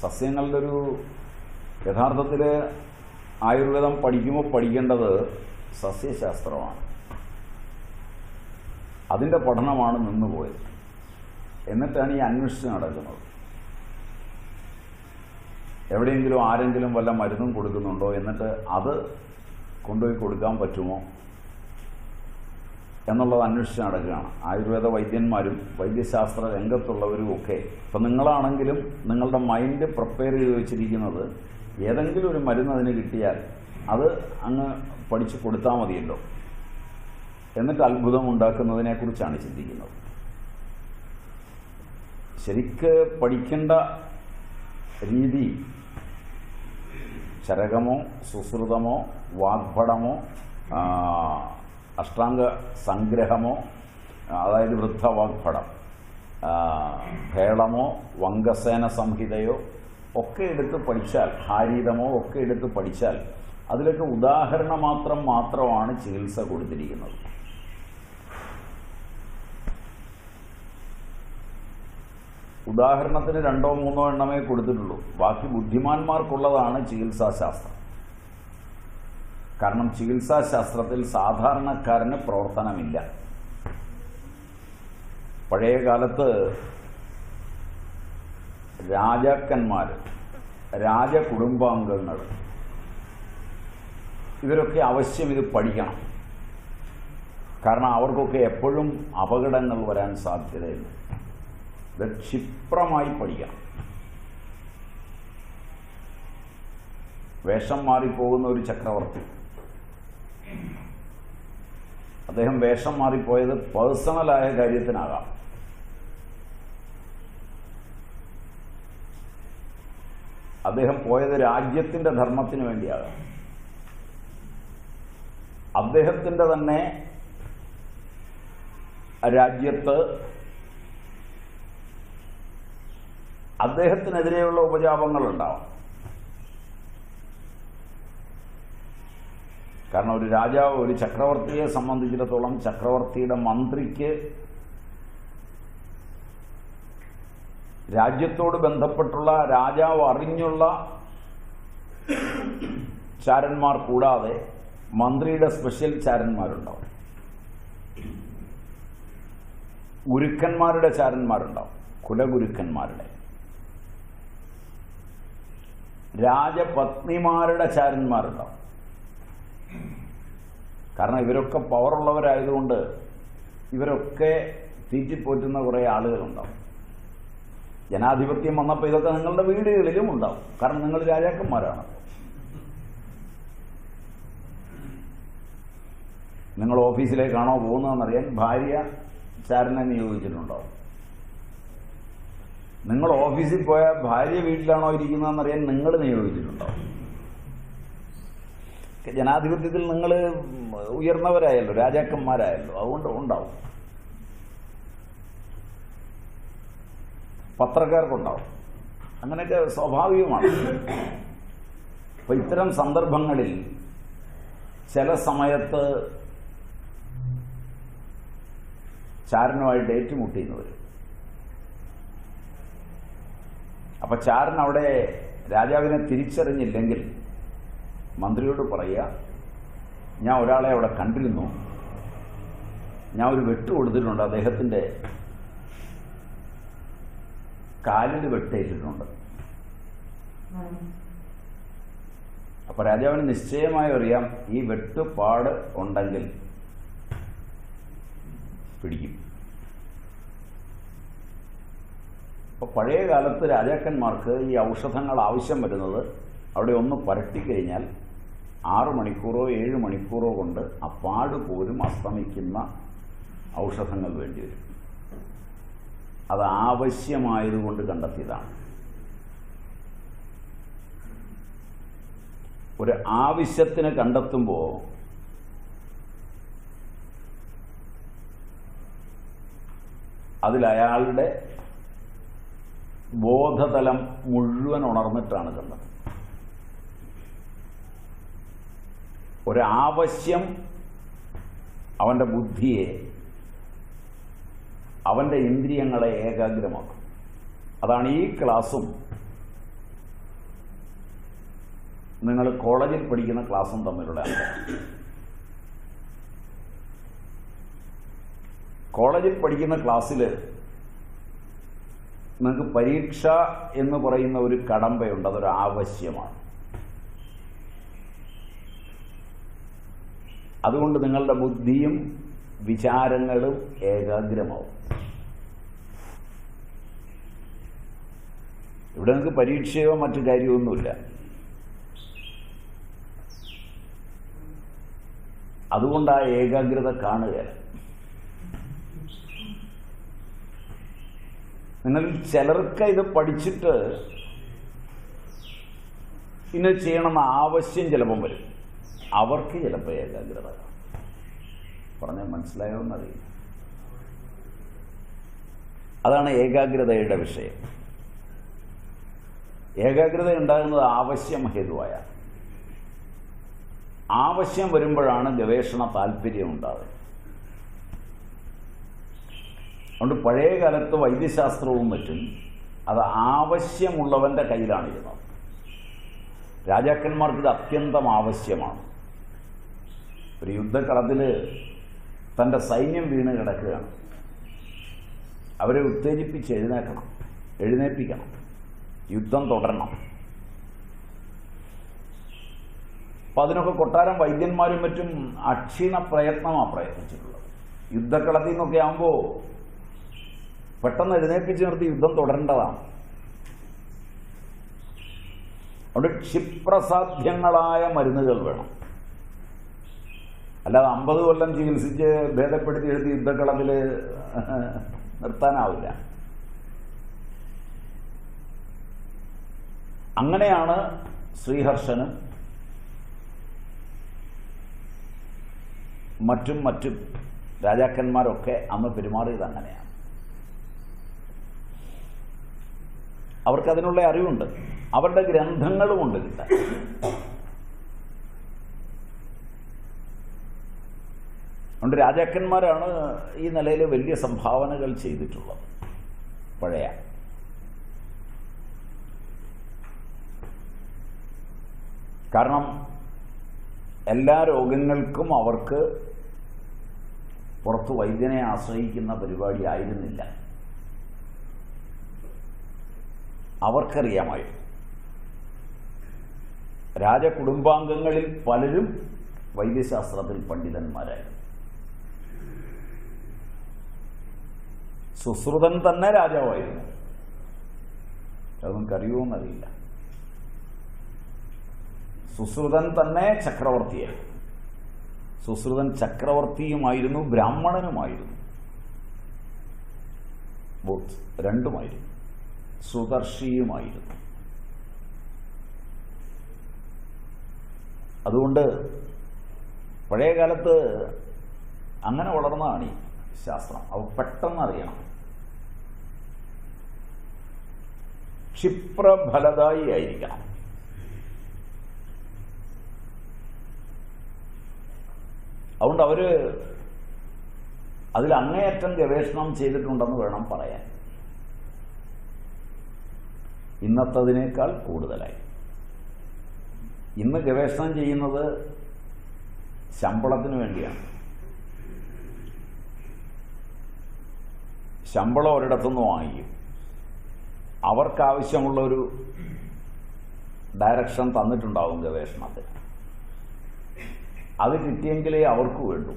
സസ്യങ്ങളുടെ ഒരു യഥാർത്ഥത്തിൽ ആയുർവേദം പഠിക്കുമ്പോൾ പഠിക്കേണ്ടത് സസ്യശാസ്ത്രമാണ്. അതിന്റെ പഠനമാണ് നിന്നുപോയത്. എന്നിട്ടാണ് ഈ അന്വേഷിച്ച് നടക്കുന്നത്. എവിടെയെങ്കിലും ആരെങ്കിലും വല്ല മരുന്നും കൊടുക്കുന്നുണ്ടോ? എന്നിട്ട് അത് കൊണ്ടുപോയി കൊടുക്കാൻ പറ്റുമോ? എന്നുള്ളത് അന്വേഷിച്ച് നടക്കുകയാണ്. ആയുർവേദ വൈദ്യന്മാരും വൈദ്യശാസ്ത്ര രംഗത്തുള്ളവരും ഒക്കെ. ഇപ്പം നിങ്ങളാണെങ്കിലും നിങ്ങളുടെ മൈൻഡ് പ്രിപ്പയർ ചെയ്ത് വെച്ചിരിക്കുന്നത് ഏതെങ്കിലും ഒരു മരുന്ന് അതിന് കിട്ടിയാൽ അത് അങ്ങ് പഠിച്ചു കൊടുത്താൽ മതിയല്ലോ. എന്നിട്ട് അത്ഭുതം ഉണ്ടാക്കുന്നതിനെക്കുറിച്ചാണ് ചിന്തിക്കുന്നത്. ശരിക്ക് പഠിക്കേണ്ട രീതി ചരകമോ സുശ്രുതമോ വാഗ്ഭടമോ അഷ്ടാംഗ സംഗ്രഹമോ അതായത് വൃദ്ധവാഗ്ഭടം ഭേളമോ വങ്കസേന സംഹിതയോ ഒക്കെ എടുത്ത് പഠിച്ചാൽ ഹാരീതമോ ഒക്കെ എടുത്ത് പഠിച്ചാൽ അതിലൊക്കെ ഉദാഹരണ മാത്രം മാത്രമാണ് ചികിത്സ കൊടുത്തിരിക്കുന്നത്. ഉദാഹരണത്തിന് രണ്ടോ മൂന്നോ എണ്ണമേ കൊടുത്തിട്ടുള്ളൂ. ബാക്കി ബുദ്ധിമാന്മാർക്കുള്ളതാണ് ചികിത്സാശാസ്ത്രം കാരണം ചികിത്സാശാസ്ത്രത്തിൽ സാധാരണക്കാരന് പ്രവർത്തനമില്ല. പഴയ കാലത്ത് രാജാക്കന്മാർ രാജകുടുംബാംഗങ്ങൾ ഇവരൊക്കെ അവശ്യം ഇത് പഠിക്കണം. കാരണം അവർക്കൊക്കെ എപ്പോഴും അപകടങ്ങൾ വരാൻ സാധ്യതയുണ്ട്. ഇത് ക്ഷിപ്രമായി പഠിക്കണം. വേഷം മാറിപ്പോകുന്ന ഒരു ചക്രവർത്തി. അദ്ദേഹം വേഷം മാറിപ്പോയത് പേഴ്സണലായ കാര്യത്തിനാകാം. അദ്ദേഹം പോയത് രാജ്യത്തിന്റെ ധർമ്മത്തിന് വേണ്ടിയാകാം അദ്ദേഹത്തിന്റെ തന്നെ രാജ്യത്ത് അദ്ദേഹത്തിനെതിരെയുള്ള ഉപജാപങ്ങൾ കാരണം ഒരു രാജാവ് ഒരു ചക്രവർത്തിയെ സംബന്ധിച്ചിടത്തോളം ചക്രവർത്തിയുടെ മന്ത്രിക്ക് രാജ്യത്തോട് ബന്ധപ്പെട്ടുള്ള രാജാവ് അറിഞ്ഞുള്ള ചാരന്മാർ കൂടാതെ മന്ത്രിയുടെ സ്പെഷ്യൽ ചാരന്മാരുണ്ടാവും. ഗുരുക്കന്മാരുടെ ചാരന്മാരുണ്ടാവും. കുലഗുരുക്കന്മാരുടെ. രാജപത്നിമാരുടെ ചാരന്മാരുണ്ടാവും. കാരണം ഇവരൊക്കെ പവറുള്ളവരായതുകൊണ്ട് ഇവരൊക്കെ തീറ്റിപ്പോറ്റുന്ന കുറേ ആളുകളുണ്ടാവും. ജനാധിപത്യം വന്നപ്പോൾ ഇതൊക്കെ നിങ്ങളുടെ വീടുകളിലും ഉണ്ടാവും. കാരണം നിങ്ങൾ രാജാക്കന്മാരാണ്. നിങ്ങൾ ഓഫീസിലേക്കാണോ പോകുന്നതെന്നറിയാൻ ഭാര്യ ചാരനെ നിയോഗിച്ചിട്ടുണ്ടാവും. നിങ്ങൾ ഓഫീസിൽ പോയാൽ ഭാര്യ വീട്ടിലാണോ ഇരിക്കുന്നതെന്നറിയാൻ നിങ്ങൾ നിയോഗിച്ചിട്ടുണ്ടോ ജനാധിപത്യത്തിൽ നിങ്ങൾ ഉയർന്നവരായല്ലോ രാജാക്കന്മാരായല്ലോ അതുകൊണ്ട് ഉണ്ടാവും. പത്രക്കാർക്കുണ്ടാവും. അങ്ങനെയൊക്കെ സ്വാഭാവികമാണ്. അപ്പൊ ഇത്തരം സന്ദർഭങ്ങളിൽ ചില സമയത്ത് ചാരനുമായിട്ട് ഏറ്റുമുട്ടിയെന്ന് വരും. അപ്പൊ ചാരൻ അവിടെ രാജാവിനെ തിരിച്ചറിഞ്ഞില്ലെങ്കിൽ മന്ത്രിയോട് പറയുക ഞാൻ ഒരാളെ അവിടെ കണ്ടിരുന്നു. ഞാൻ ഒരു വെട്ട് കൊടുത്തിട്ടുണ്ട്. അദ്ദേഹത്തിന്റെ കാലിൽ വെട്ടേറ്റിട്ടുണ്ട്. അപ്പൊ രാജാവിന് നിശ്ചയമായി അറിയാം ഈ വെട്ടുപാട് ഉണ്ടെങ്കിൽ പിടിക്കും. അപ്പൊ പഴയ കാലത്ത് രാജാക്കന്മാർക്ക് ഈ ഔഷധങ്ങൾ ആവശ്യം വരുന്നത് അവിടെ ഒന്ന് പരട്ടിക്കഴിഞ്ഞാൽ ആറു മണിക്കൂറോ ഏഴ് മണിക്കൂറോ കൊണ്ട് അപ്പാട് പാട് പോലും അസ്തമിക്കുന്ന ഔഷധങ്ങൾ വേണ്ടിവരും അത് ആവശ്യമായതുകൊണ്ട് കണ്ടെത്തിയതാണ്. ഒരു ആവശ്യത്തിന് കണ്ടെത്തുമ്പോൾ അതിൽ അയാളുടെ ബോധതലം മുഴുവൻ ഉണർന്നിട്ടാണ് കണ്ടത്. ഒരാവശ്യം അവന്റെ ബുദ്ധിയെ അവന്റെ ഇന്ദ്രിയങ്ങളെ ഏകാഗ്രമാക്കും. അതാണ് ഈ ക്ലാസ്സും നിങ്ങൾ കോളേജിൽ പഠിക്കുന്ന ക്ലാസ്സും തമ്മിലുള്ള കോളേജിൽ പഠിക്കുന്ന ക്ലാസ്സിൽ നിങ്ങൾക്ക് പരീക്ഷ എന്ന് പറയുന്ന ഒരു കടമ്പയുണ്ട് അതൊരു ആവശ്യമാണ് അതുകൊണ്ട് നിങ്ങളുടെ ബുദ്ധിയും വിചാരങ്ങളും ഏകാഗ്രമാവും. ഇവിടെ നിങ്ങൾക്ക് പരീക്ഷയോ മറ്റു കാര്യമൊന്നുമില്ല. അതുകൊണ്ട് ആ ഏകാഗ്രത കാണുക. നിങ്ങൾ ചിലർക്ക് ഇത് പഠിച്ചിട്ട് ഇന്ന് ചെയ്യണമെന്ന് ആവശ്യം ചിലപ്പം വരും. അവർക്ക് ചിലപ്പോൾ ഏകാഗ്രത. പറഞ്ഞ മനസ്സിലായോ എന്നറിയില്ല. അതാണ് ഏകാഗ്രതയുടെ വിഷയം. ഏകാഗ്രത ഉണ്ടാകുന്നത് ആവശ്യം ഹേതുവായ. ആവശ്യം വരുമ്പോഴാണ് ഗവേഷണ താല്പര്യം ഉണ്ടാകുന്നത് അതുകൊണ്ട് പഴയ കാലത്ത് വൈദ്യശാസ്ത്രവും മറ്റും അത് ആവശ്യമുള്ളവന്റെ കയ്യിലാണിരുന്നത്. രാജാക്കന്മാർക്ക് ഇത് അത്യന്തം ആവശ്യമാണ്. ഒരു യുദ്ധക്കളത്തിൽ തന്റെ സൈന്യം വീണ് കിടക്കുകയാണ്. അവരെ ഉത്തേജിപ്പിച്ച് എഴുന്നേക്കണം എഴുന്നേൽപ്പിക്കണം. യുദ്ധം തുടരണം. അപ്പം അതിനൊക്കെ കൊട്ടാരം വൈദ്യന്മാരും മറ്റും അക്ഷീണ പ്രയത്നമാണ് പ്രയത്നിച്ചിട്ടുള്ളത്. യുദ്ധക്കളത്തിൽ നിന്നൊക്കെ ആകുമ്പോൾ പെട്ടെന്ന് എഴുന്നേൽപ്പിച്ച് നിർത്തി യുദ്ധം തുടരേണ്ടതാണ്. അവിടെ ക്ഷിപ്രസാധ്യങ്ങളായ മരുന്നുകൾ വേണം. അല്ലാതെ അമ്പത് കൊല്ലം ചികിത്സിച്ച് ഭേദപ്പെടുത്തി എഴുതി യുദ്ധക്കളത്തിൽ നിർത്താനാവില്ല. അങ്ങനെയാണ് ശ്രീഹർഷനും മറ്റും മറ്റും രാജാക്കന്മാരൊക്കെ അന്ന് പെരുമാറിയത് അങ്ങനെയാണ്. അവർക്ക് അതിനുള്ള അറിവുണ്ട്. അവരുടെ ഗ്രന്ഥങ്ങളുമുണ്ട് കിട്ടാൻ. അതുകൊണ്ട് രാജാക്കന്മാരാണ് ഈ നിലയിൽ വലിയ സംഭാവനകൾ ചെയ്തിട്ടുള്ളത്. പഴയ. കാരണം എല്ലാ രോഗങ്ങൾക്കും അവർക്ക് പുറത്ത് വൈദ്യനെ ആശ്രയിക്കുന്ന പരിപാടി ആയിരുന്നില്ല. അവർക്കറിയാമായിരുന്നു രാജകുടുംബാംഗങ്ങളിൽ പലരും വൈദ്യശാസ്ത്രത്തിൽ പണ്ഡിതന്മാരായിരുന്നു. സുശ്രുതൻ തന്നെ രാജാവായിരുന്നു. അത് നമുക്കറിയുമെന്നറിയില്ല സുശ്രുതൻ തന്നെ ചക്രവർത്തിയായി സുശ്രുതൻ ചക്രവർത്തിയുമായിരുന്നു ബ്രാഹ്മണനുമായിരുന്നു. ബോത്ത് രണ്ടുമായിരുന്നു. സുദർശിയുമായിരുന്നു. അതുകൊണ്ട് പഴയ കാലത്ത് അങ്ങനെ വളർന്നതാണ് ഈ ശാസ്ത്രം. അവ പെട്ടെന്ന് അറിയണം. ക്ഷിപ്രഫലദായി ആയിരിക്കണം അതുകൊണ്ട് അവർ അതിൽ അങ്ങേയറ്റം ഗവേഷണം ചെയ്തിട്ടുണ്ടെന്ന് വേണം പറയാൻ. ഇന്നത്തതിനേക്കാൾ കൂടുതലായി. ഇന്ന് ഗവേഷണം ചെയ്യുന്നത് ശമ്പളത്തിന് വേണ്ടിയാണ്. ശമ്പളം ഒരിടത്തുനിന്ന് വാങ്ങിക്കും. അവർക്കാവശ്യമുള്ള ഒരു ഡയറക്ഷൻ തന്നിട്ടുണ്ടാവും ഗവേഷണത്തിന് അത് കിട്ടിയെങ്കിലേ അവർക്ക് വേണ്ടൂ.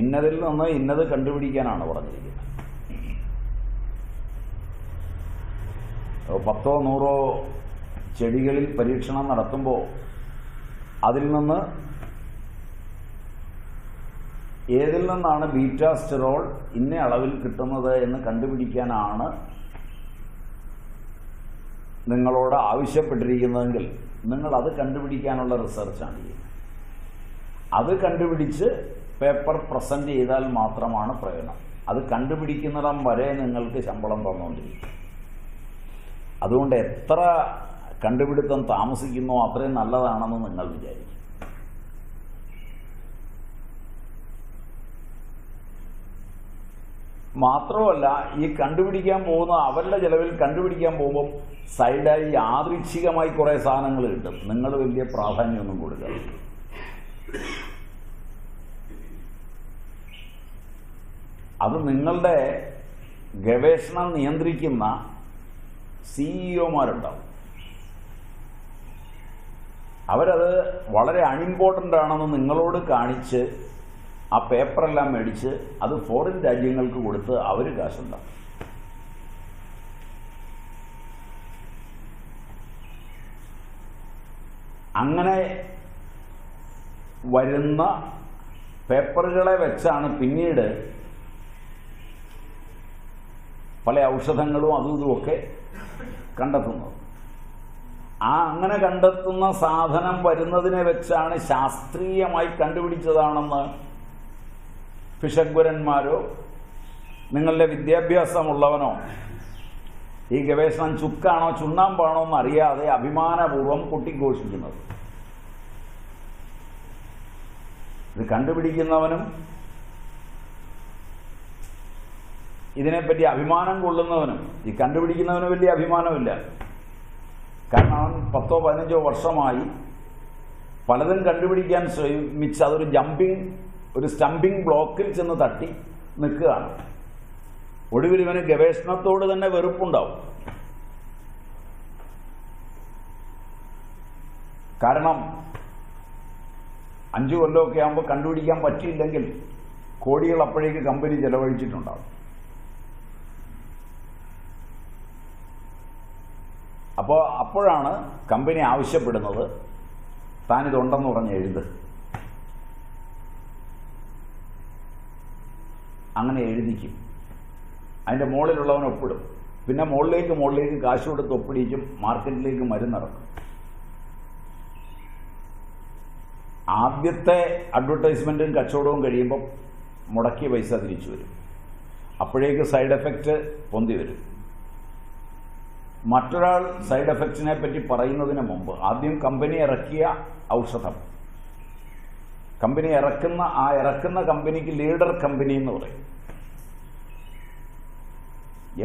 ഇന്നതിൽ നിന്ന് ഇന്നത് കണ്ടുപിടിക്കാനാണ് പറഞ്ഞിരിക്കുന്നത്. പത്തോ നൂറോ ചെടികളിൽ പരീക്ഷണം നടത്തുമ്പോൾ അതിൽ നിന്ന് ഏതിൽ നിന്നാണ് ബീറ്റാസ്റ്ററോൾ ഇന്ന അളവിൽ കിട്ടുന്നത് എന്ന് കണ്ടുപിടിക്കാനാണ് നിങ്ങളോട് ആവശ്യപ്പെട്ടിരിക്കുന്നതെങ്കിൽ നിങ്ങൾ അത് കണ്ടുപിടിക്കാനുള്ള റിസർച്ചാണ് ചെയ്യുന്നത്. അത് കണ്ടുപിടിച്ച് പേപ്പർ പ്രസന്റ് ചെയ്താൽ മാത്രമാണ് പ്രയോജനം. അത് കണ്ടുപിടിക്കുന്നിടം വരെ നിങ്ങൾക്ക് ശമ്പളം തന്നുകൊണ്ടിരിക്കും അതുകൊണ്ട് എത്ര കണ്ടുപിടുത്തം താമസിക്കുന്നോ അത്രയും നല്ലതാണെന്ന് നിങ്ങൾ വിചാരിക്കും. മാത്രമല്ല ഈ കണ്ടുപിടിക്കാൻ പോകുന്ന അവരുടെ ചിലവിൽ കണ്ടുപിടിക്കാൻ പോകുമ്പോൾ സൈഡായി യാദൃച്ഛികമായി കുറേ സാധനങ്ങൾ കിട്ടും നിങ്ങൾ വലിയ പ്രാധാന്യമൊന്നും കൊടുക്കാം അത് നിങ്ങളുടെ ഗവേഷണം നിയന്ത്രിക്കുന്ന സിഇഒമാരുണ്ടാവും അവരത് വളരെ അൺഇമ്പോർട്ടന്റ് ആണെന്ന് നിങ്ങളോട് കാണിച്ച് ആ പേപ്പറെല്ലാം മേടിച്ച് അത് ഫോറിൻ രാജ്യങ്ങൾക്ക് കൊടുത്ത് അവർ കാശുണ്ടാവും അങ്ങനെ വരുന്ന പേപ്പറുകളെ വെച്ചാണ് പിന്നീട് പല ഔഷധങ്ങളും അതും ഇതുമൊക്കെ കണ്ടെത്തുന്നത്. ആ അങ്ങനെ കണ്ടെത്തുന്ന സാധനം വരുന്നതിനെ വെച്ചാണ് ശാസ്ത്രീയമായി കണ്ടുപിടിച്ചതാണെന്ന് പിശഗ്വരന്മാരോ നിങ്ങളുടെ വിദ്യാഭ്യാസമുള്ളവനോ? ഈ ഗവേഷണം ചുക്കാണോ ചുണ്ണാമ്പാണോ എന്ന് അറിയാതെ അഭിമാനപൂർവം കൊട്ടിഘോഷിക്കുന്നത് ഇത് കണ്ടുപിടിക്കുന്നവനും ഇതിനെപ്പറ്റി അഭിമാനം കൊള്ളുന്നവനും ഈ കണ്ടുപിടിക്കുന്നവന് വലിയ അഭിമാനമില്ല. കാരണം അവൻ പത്തോ പതിനഞ്ചോ വർഷമായി പലതും കണ്ടുപിടിക്കാൻ ശ്രമിച്ച അതൊരു ജമ്പിങ് ഒരു സ്റ്റംപിംഗ് ബ്ലോക്കിൽ ചെന്ന് തട്ടി നിൽക്കുകയാണ്. ഒടുവിൽ ഇവന് ഗവേഷണത്തോട് തന്നെ വെറുപ്പുണ്ടാവും. കാരണം അഞ്ചു കൊല്ലമൊക്കെ ആകുമ്പോൾ കണ്ടുപിടിക്കാൻ പറ്റിയില്ലെങ്കിൽ കോടികൾ അപ്പോഴേക്ക് കമ്പനി ചെലവഴിച്ചിട്ടുണ്ടാവും. അപ്പോൾ അപ്പോഴാണ് കമ്പനി ആവശ്യപ്പെടുന്നത് താനിതുണ്ടെന്ന് പറഞ്ഞ് എഴുത്. അങ്ങനെ എഴുതിക്കും. അതിന്റെ മുകളിലുള്ളവൻ ഒപ്പിടും. പിന്നെ മുകളിലേക്ക് മുകളിലേക്ക് കാശ് കൊടുത്ത് ഒപ്പിടിക്കും മാർക്കറ്റിലേക്ക് മരുന്നിറക്കും ആദ്യത്തെ അഡ്വർടൈസ്മെന്റും കച്ചവടവും കഴിയുമ്പം മുടക്കിയ പൈസ തിരിച്ചു വരും. അപ്പോഴേക്ക് സൈഡ് എഫക്റ്റ് പൊന്തി വരും. മറ്റൊരാൾ സൈഡ് എഫക്റ്റിനെ പറ്റി പറയുന്നതിന് മുമ്പ് ആദ്യം കമ്പനി ഇറക്കിയ ഔഷധം. കമ്പനി ഇറക്കുന്ന ആ ഇറക്കുന്ന കമ്പനിക്ക് ലീഡർ കമ്പനി എന്ന് പറയും.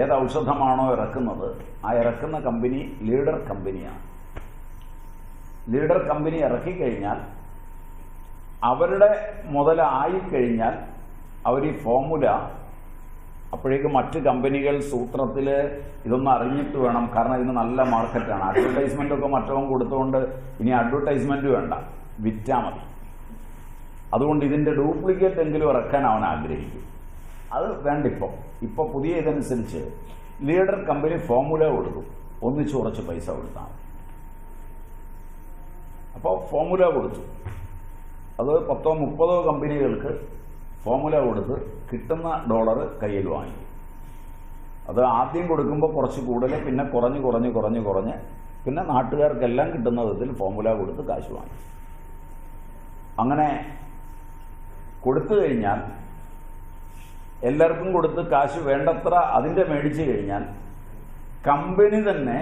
ഏത് ഔഷധമാണോ ഇറക്കുന്നത്? ആ ഇറക്കുന്ന കമ്പനി ലീഡർ കമ്പനിയാണ്. ലീഡർ കമ്പനി ഇറക്കിക്കഴിഞ്ഞാൽ അവരുടെ മുതലായിക്കഴിഞ്ഞാൽ അവർ ഈ ഫോമുല അപ്പോഴേക്ക് മറ്റ് കമ്പനികൾ സൂത്രത്തിൽ ഇതൊന്നും അറിഞ്ഞിട്ട് വേണം. കാരണം ഇതിന് നല്ല മാർക്കറ്റാണ്. അഡ്വർടൈസ്മെന്റ് ഒക്കെ മറ്റവൻ കൊടുത്തുകൊണ്ട് ഇനി അഡ്വർടൈസ്മെന്റ് വേണ്ട. വിറ്റാമതി അതുകൊണ്ട് ഇതിന്റെ ഡ്യൂപ്ലിക്കേറ്റ് എങ്കിലും ഇറക്കാൻ അവൻ ആഗ്രഹിക്കും. അത് വേണ്ട ഇപ്പോൾ ഇപ്പോൾ പുതിയ ഇതനുസരിച്ച് ലീഡർ കമ്പനി ഫോർമുല കൊടുക്കും ഒന്നിച്ച് കുറച്ച് പൈസ കൊടുത്താൽ അപ്പോൾ ഫോർമുല കൊടുത്തു. അത് പത്തോ മുപ്പതോ കമ്പനികൾക്ക് ഫോർമുല കൊടുത്ത് കിട്ടുന്ന ഡോളർ കയ്യിൽ വാങ്ങി. അത് ആദ്യം കൊടുക്കുമ്പോൾ കുറച്ച് കൂടുതൽ പിന്നെ കുറഞ്ഞ് കുറഞ്ഞ് കുറഞ്ഞ് കുറഞ്ഞ് പിന്നെ നാട്ടുകാർക്കെല്ലാം കിട്ടുന്ന വിധത്തിൽ ഫോർമുല കൊടുത്ത് കാശ് വാങ്ങി. അങ്ങനെ കൊടുത്തു കഴിഞ്ഞാൽ എല്ലാവർക്കും കൊടുത്ത് കാശ് വേണ്ടത്ര അതിന്റെ മേടിച്ചു കഴിഞ്ഞാൽ കമ്പനി തന്നെ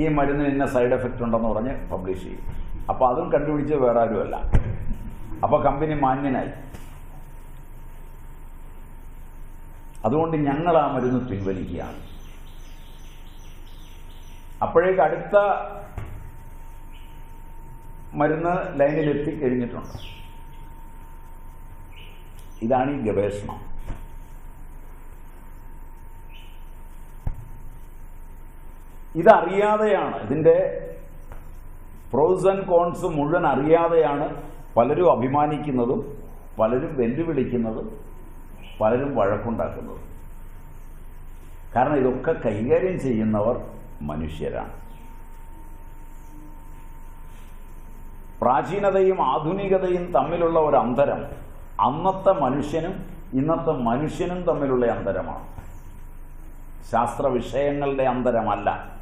ഈ മരുന്നിന് ഇന്ന സൈഡ് എഫക്റ്റ് ഉണ്ടെന്ന് പറഞ്ഞ് പബ്ലിഷ് ചെയ്യും. അപ്പോൾ അതും കണ്ടുപിടിച്ച് വേറെ ആരുമല്ല. അപ്പോൾ കമ്പനി മാന്യനായി. അതുകൊണ്ട് ഞങ്ങൾ ആ മരുന്ന് പിൻവലിക്കുകയാണ്. അപ്പോഴേക്ക് അടുത്ത മരുന്ന് ലൈനിൽ എത്തിക്കഴിഞ്ഞിട്ടുണ്ട് ഇതാണ് ഈ ഗവേഷണം. ഇതറിയാതെയാണ്. ഇതിന്റെ പ്രോസ് ആൻഡ് കോൺസ് മുഴുവൻ അറിയാതെയാണ് പലരും അഭിമാനിക്കുന്നതും പലരും വെല്ലുവിളിക്കുന്നതും പലരും വഴക്കുണ്ടാക്കുന്നതും. കാരണം ഇതൊക്കെ കൈകാര്യം ചെയ്യുന്നവർ മനുഷ്യരാണ്. പ്രാചീനതയും ആധുനികതയും തമ്മിലുള്ള ഒരു അന്തരം അന്നത്തെ മനുഷ്യനും ഇന്നത്തെ മനുഷ്യനും തമ്മിലുള്ള അന്തരമാണ്. ശാസ്ത്ര വിഷയങ്ങളുടെ അന്തരമല്ല.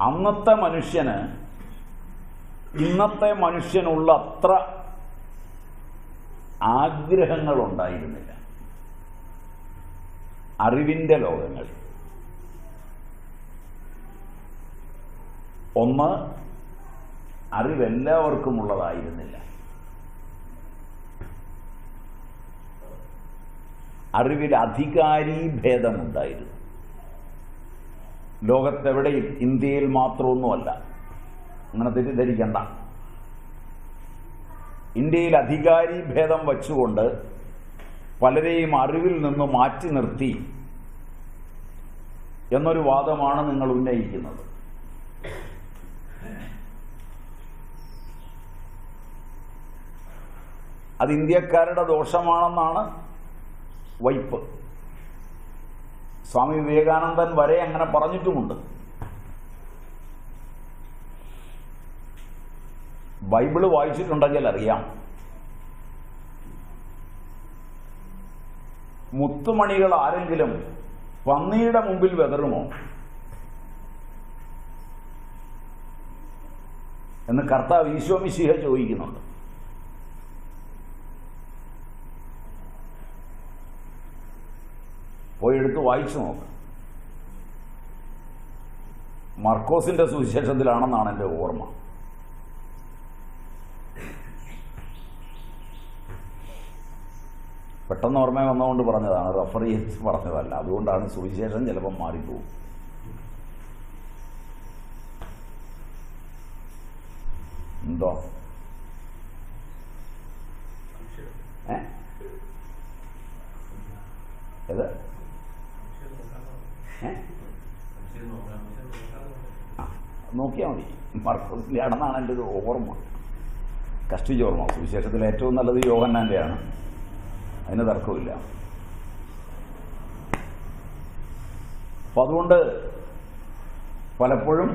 അന്നത്തെ മനുഷ്യന് ഇന്നത്തെ മനുഷ്യനുള്ള അത്ര ആഗ്രഹങ്ങൾ ഉണ്ടായിരുന്നില്ല അറിവിന്റെ ലോകങ്ങൾ ഒന്ന് അറിവെല്ലാവർക്കും ഉള്ളതായിരുന്നില്ല അറിവിൽ അധികാരി ഭേദമുണ്ടായിരുന്നു ലോകത്തെവിടെയും ഇന്ത്യയിൽ മാത്രമൊന്നുമല്ല. അങ്ങനെ തെറ്റിദ്ധരിക്കണ്ട. ഇന്ത്യയിൽ അധികാരി ഭേദം വച്ചുകൊണ്ട് പലരെയും അറിവിൽ നിന്ന് മാറ്റി നിർത്തി എന്നൊരു വാദമാണ് നിങ്ങൾ ഉന്നയിക്കുന്നത്. അത് ഇന്ത്യക്കാരുടെ ദോഷമാണെന്നാണ് വൈപ്പ്. സ്വാമി വിവേകാനന്ദൻ വരെ അങ്ങനെ പറഞ്ഞിട്ടുമുണ്ട്. ബൈബിൾ വായിച്ചിട്ടുണ്ടെങ്കിൽ അറിയാം. മുത്തുമണികൾ ആരെങ്കിലും പന്നിയുടെ മുമ്പിൽ വെതറുമോ? എന്ന് കർത്താവ് ഈശോമിശിഹ ചോദിക്കുന്നുണ്ട്. പോയി എടുത്ത് വായിച്ചു നോക്ക്. മർക്കോസിന്റെ സുവിശേഷത്തിലാണെന്നാണ് എന്റെ ഓർമ്മ. പെട്ടെന്ന് ഓർമ്മ വന്നുകൊണ്ട് പറഞ്ഞതാണ് റഫർ ചെയ്ത് പറഞ്ഞതല്ല. അതുകൊണ്ടാണ് സുവിശേഷം ചിലപ്പം മാറിപ്പോവും. എന്തോ ഏ ഏത് ഏ ആ നോക്കിയാൽ മതി. മർക്കോസിലാണെന്നാണ് എന്റെ ഒരു ഓർമ്മ. കഷ്ടിച്ച ഓർമ്മ. സുവിശേഷത്തിൽ ഏറ്റവും നല്ലത് യോഹന്നാന്റെയാണ് അതിന് തർക്കമില്ല അപ്പം അതുകൊണ്ട് പലപ്പോഴും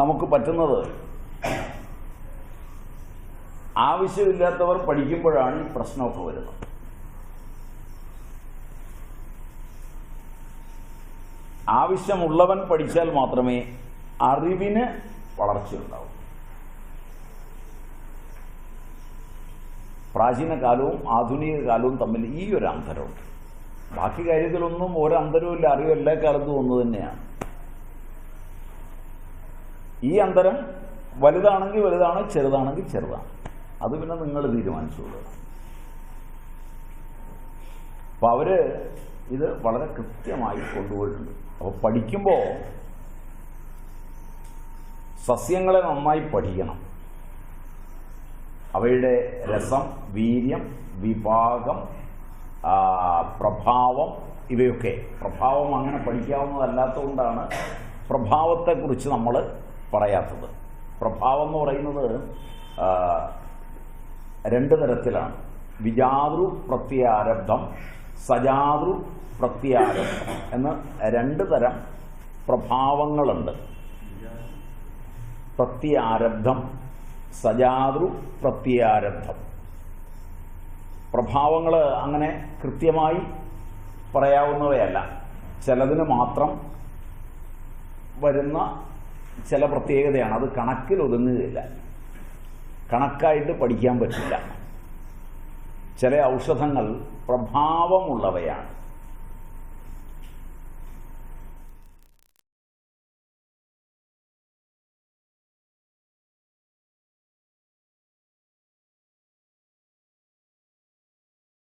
നമുക്ക് പറ്റുന്നത് ആവശ്യമില്ലാത്തവർ പഠിക്കുമ്പോഴാണ് ഈ പ്രശ്നമൊക്കെ വരുന്നത്. ആവശ്യമുള്ളവൻ പഠിച്ചാൽ മാത്രമേ അറിവിന് വളർച്ചയുണ്ടാവൂ. പ്രാചീന കാലവും ആധുനിക കാലവും തമ്മിൽ ഈ ഒരു അന്തരമുണ്ട് ബാക്കി കാര്യത്തിലൊന്നും ഒരു അന്തരവുമില്ല അറിവ് എല്ലാ കാലത്തും ഒന്ന് തന്നെയാണ്. ഈ അന്തരം വലുതാണെങ്കിൽ വലുതാണ് ചെറുതാണെങ്കിൽ ചെറുതാണ്. അത് പിന്നെ നിങ്ങൾ തീരുമാനിച്ചുകൊള്ളുക അപ്പൊ അവർ ഇത് വളരെ കൃത്യമായി കൊണ്ടുപോയിട്ടുണ്ട്. അപ്പോൾ പഠിക്കുമ്പോൾ സസ്യങ്ങളെ നന്നായി പഠിക്കണം. അവയുടെ രസം വീര്യം വിഭാഗം പ്രഭാവം ഇവയൊക്കെ. പ്രഭാവം അങ്ങനെ പഠിക്കാവുന്നതല്ലാത്തതുകൊണ്ടാണ് പ്രഭാവത്തെക്കുറിച്ച് നമ്മൾ പറയാത്തത്. പ്രഭാവം എന്ന് പറയുന്നത് രണ്ട് തരത്തിലാണ്. വിജാതൃ പ്രത്യാരബ്ധം സജാതൃ പ്രത്യാരം എന്ന് രണ്ട് തരം പ്രഭാവങ്ങളുണ്ട്. പ്രത്യാരബ്ധം സജാതൃ പ്രത്യാരബ്ധം. പ്രഭാവങ്ങൾ അങ്ങനെ കൃത്യമായി പറയാവുന്നവയല്ല. ചിലതിന് മാത്രം വരുന്ന ചില പ്രത്യേകതയാണ്. അത് കണക്കിൽ ഒതുങ്ങുകയില്ല. കണക്കായിട്ട് പഠിക്കാൻ പറ്റില്ല. ചില ഔഷധങ്ങൾ പ്രഭാവമുള്ളവയാണ്.